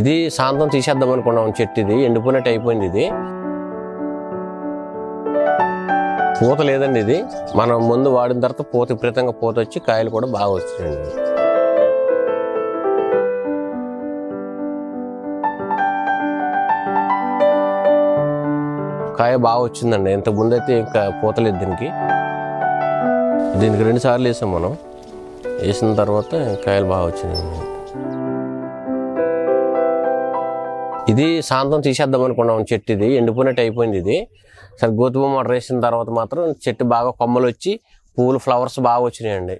ఇది శాంతం తీసేద్దాం అనుకున్నాం చెట్టు ఇది ఎండిపోయినట్టు అయిపోయింది ఇది. పూత లేదండి ఇది. మనం ముందు వాడిన తర్వాత పూత విపరీతంగా పూత వచ్చి కాయలు కూడా బాగా వచ్చాయండి. కాయ బాగా వచ్చిందండి. ఇంతకు ముందు అయితే ఇంకా పూత లేదు దీనికి. దీనికి రెండు సార్లు వేసాం మనం. వేసిన తర్వాత కాయలు బాగా వచ్చినాయండి. ఇది సాంతం తీసేద్దాం అనుకున్నాం. చెట్టు ఇది ఎండిపోయినట్టు అయిపోయింది ఇది. సరే గోధుమ మటర్ వేసిన తర్వాత మాత్రం చెట్టు బాగా కొమ్మలు వచ్చి పూలు ఫ్లవర్స్ బాగా వచ్చినాయండి.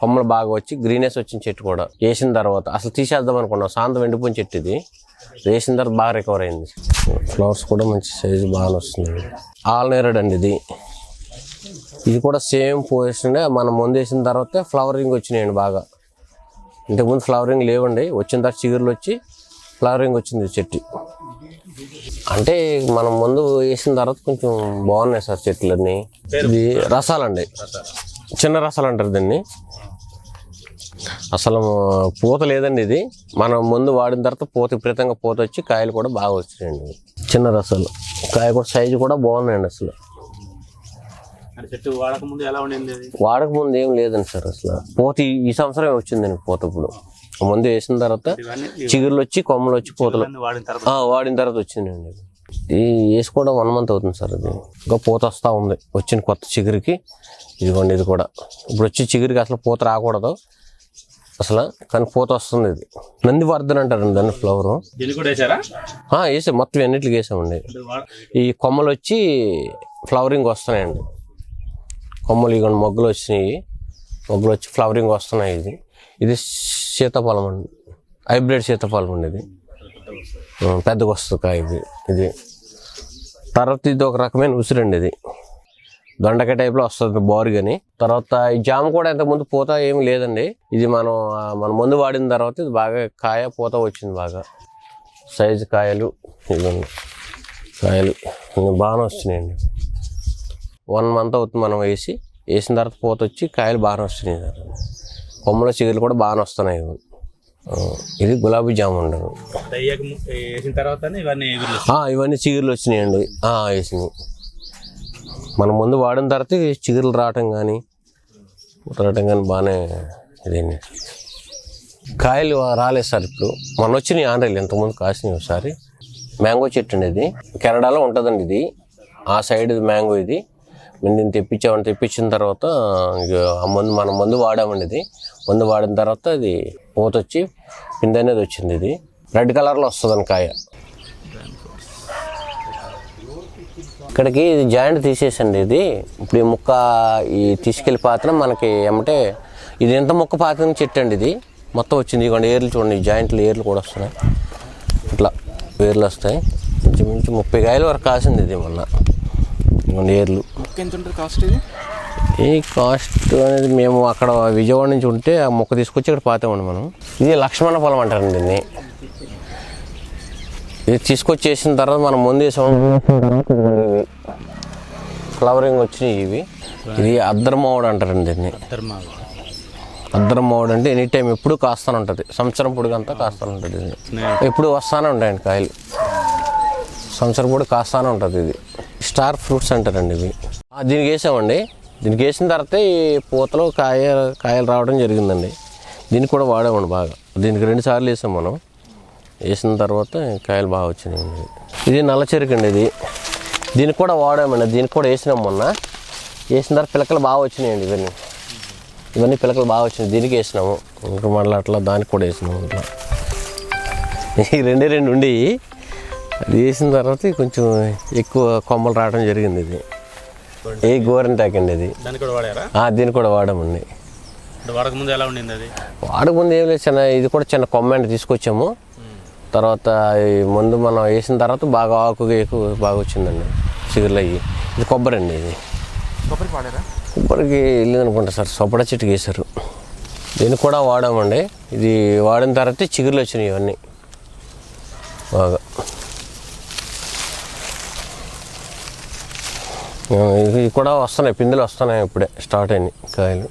కొమ్మలు బాగా వచ్చి గ్రీనెస్ వచ్చిన చెట్టు కూడా. వేసిన తర్వాత అసలు తీసేద్దాం అనుకున్నాం. సాంతం ఎండిపోయిన చెట్టు ఇది. వేసిన తర్వాత బాగా రికవర్ అయింది. ఫ్లవర్స్ కూడా మంచి సైజు బాగా వస్తుంది ఆల్నేరడ్ అండి ఇది. ఇది కూడా సేమ్ పొజిషన్ మనం ముందు వేసిన తర్వాత ఫ్లవరింగ్ వచ్చినాయండి బాగా. ఇంతకుముందు ఫ్లవరింగ్ లేవండి. వచ్చిన తర్వాత చిగురులు వచ్చి ఫ్లవరింగ్ వచ్చింది చెట్టు. అంటే మనం ముందు వేసిన తర్వాత కొంచెం బాగున్నాయి సార్ చెట్లన్నీ. ఇది రసాలండి. చిన్న రసాలు అంటారు దీన్ని. అసలు పూత లేదండి ఇది. మనం ముందు వాడిన తర్వాత పూత విపరీతంగా పూత వచ్చి కాయలు కూడా బాగా వచ్చినాయండి చిన్న రసాలు. కాయ కూడా సైజు కూడా బాగున్నాయండి అసలు. అంటే చెట్టు వాడక ముందు ఎలా ఉండింది అది? వాడక ముందు ఏం లేదండి సార్ అసలు. పూత ఈ- ఈ సంవత్సరం వచ్చిందండి పూత ఇప్పుడు. ముందు వేసిన తర్వాత చిగురులు వచ్చి కొమ్మలు వచ్చి పూతలు. వాడిన తర్వాత వచ్చిందండి ఇది వేసి కూడా వన్ మంత్ అవుతుంది సార్ అది. ఇంకా పూత వస్తూ ఉంది. వచ్చిన కొత్త చిగురికి. ఇదిగోండి ఇది కూడా. ఇప్పుడు వచ్చి చిగురికి అసలు పూత రాకూడదు. అసలు కానీ పూత వస్తుంది ఇది. నందివర్ధన్ అంటారండి దాన్ని ఫ్లవర్ వేసాం. మొత్తం ఎన్నిటికి వేసామండి. ఈ కొమ్మలు వచ్చి ఫ్లవరింగ్ వస్తున్నాయండి. కొమ్మలు ఇగోండి మొగ్గలు వచ్చినాయి. మొగ్గలు వచ్చి ఫ్లవరింగ్ వస్తున్నాయి ఇది. ఇది సీతాఫలం అండి. హైబ్రిడ్ సీతాఫలం అండి ఇది. పెద్దగా వస్తుంది కాయ ఇది. ఇది తర్వాత ఇది ఒక రకమైన ఉసిరండి ఇది. దొండకాయ టైప్లో వస్తుంది బోరుగని. తర్వాత ఈ జామ కూడా ఇంతకుముందు పూత ఏమి లేదండి. ఇది మనం మన ముందు వాడిన తర్వాత ఇది బాగా కాయ పూత వచ్చింది బాగా. సైజు కాయలు ఇవన్నీ కాయలు బాగానే వస్తున్నాయండి. వన్ మంత్ అవుతుంది మనం వేసి వేసిన తర్వాత పూత వచ్చి కాయలు బాగానే వస్తున్నాయి. కొమ్మల చిగురు కూడా బాగానే వస్తున్నాయి. ఇది గులాబీ జామ వేసిన తర్వాత ఇవన్నీ చిగురులు వచ్చినాయండి. వేసినాయి మనం ముందు వాడిన తర్వాత చిగురులు రావటం కానీ రావటం కానీ బాగానే ఇదండి కాయలు రాలేదు సార్ ఇప్పుడు. మొన్న వచ్చినాయి ఆంధ్రాలు ఇంతకుముందు కాసినాయి ఒకసారి. మ్యాంగో చెట్టు అండి ఇది కెనడాలో ఉంటుందండి ఇది. ఆ సైడ్ ఇది మ్యాంగో ఇది. మేము తెప్పించామని తెప్పించిన తర్వాత ఇక ఆ మందు మనం మందు వాడామండి ఇది. మందు వాడిన తర్వాత ఇది పూత వచ్చి పిండి అనేది వచ్చింది ఇది. రెడ్ కలర్లో వస్తుందండి కాయ. ఇక్కడికి ఇది జాయింట్ తీసేసండి ఇది. ఇప్పుడు ఈ ముక్క ఈ తీసుకెళ్ళి పాత్ర మనకి ఏమంటే ఇది ఎంత ముక్క పాత్ర చెట్టు అండి ఇది. మొత్తం వచ్చింది ఇవ్వండి ఏర్లు చూడండి జాయింట్లు ఏర్లు కూడా వస్తున్నాయి. ఇట్లా ఏర్లు వస్తాయి. ఇంచుమించు ముప్పై కాయల వరకు కాసింది ఇది మొన్న. ఇవ్వండి ఏర్లు. ఎంత ఉంటుంది కాస్ట్ ఇది? ఈ కాస్ట్ అనేది మేము అక్కడ విజయవాడ నుంచి ఉంటే ఆ మొక్క తీసుకొచ్చి ఇక్కడ పాతామండి మనం. ఇది లక్ష్మణ పొలం అంటారండి దీన్ని. ఇది తీసుకొచ్చి వేసిన తర్వాత మనం ముందు వేసాం. ఫ్లవరింగ్ వచ్చినాయి ఇవి. ఇది అద్దరమోవడు అంటారండి దీన్ని. అద్దరమోవడు అంటే ఎనీ టైం ఎప్పుడు కాస్తానే ఉంటుంది. సంవత్సరం పొడుగంతా కాస్తానే ఉంటుంది ఇది. ఎప్పుడు వస్తానే ఉంటాయండి కాయలు. సంవత్సరం పొడి కాస్తానే ఉంటుంది ఇది. స్టార్ ఫ్రూట్స్ అంటారండి ఇవి. దీనికి వేసామండి. దీనికి వేసిన తర్వాత ఈ పూతలు కాయ కాయలు రావడం జరిగిందండి. దీనికి కూడా వాడామండి బాగా. దీనికి రెండు సార్లు వేసాం మనం. వేసిన తర్వాత కాయలు బాగా వచ్చినాయండి. ఇది నల్ల చెరుకు అండి ఇది. దీనికి కూడా వాడామండి. దీనికి కూడా వేసినాం మొన్న. వేసిన తర్వాత పిలకలు బాగా వచ్చినాయండి ఇవన్నీ. ఇవన్నీ పిలకలు బాగా వచ్చినాయి. దీనికి వేసినాము. ఇంకా మళ్ళీ అట్లా దానికి కూడా వేసినాము అట్లా ఈ రెండే రెండు ఉండి అది వేసిన తర్వాత కొంచెం ఎక్కువ కొమ్మలు రావడం జరిగింది ఇది. ఏ గోరంటాక్ అండి ఇది దాన్ని కూడా వాడారా? ఆ, దీన్ని కూడా వాడామండి. అంటే వాడక ముందు ఎలా ఉండింది అది? వాడక ముందు ఏం లేదు చిన్న ఇది కూడా చిన్న కొమ్మ అండి తీసుకొచ్చాము. తర్వాత ఈ ముందు మనం వేసిన తర్వాత బాగా ఆకు ఎక్కువ బాగా వచ్చిందండి చిగురులు అయ్యి ఇది కొబ్బరి అండి ఇది. కొబ్బరికి వాడారా? కొబ్బరికి వెళ్ళింది అనుకుంటా సార్ సొప్పడ చెట్టుకి వేశారు. దీన్ని కూడా వాడామండి. ఇది వాడిన తర్వాత చిగురులు వచ్చినాయి ఇవన్నీ. బాగా. ఇవి కూడా వస్తున్నాయి పిందెలు వస్తున్నాయి ఇప్పుడే స్టార్ట్ అయినాయి కాయలు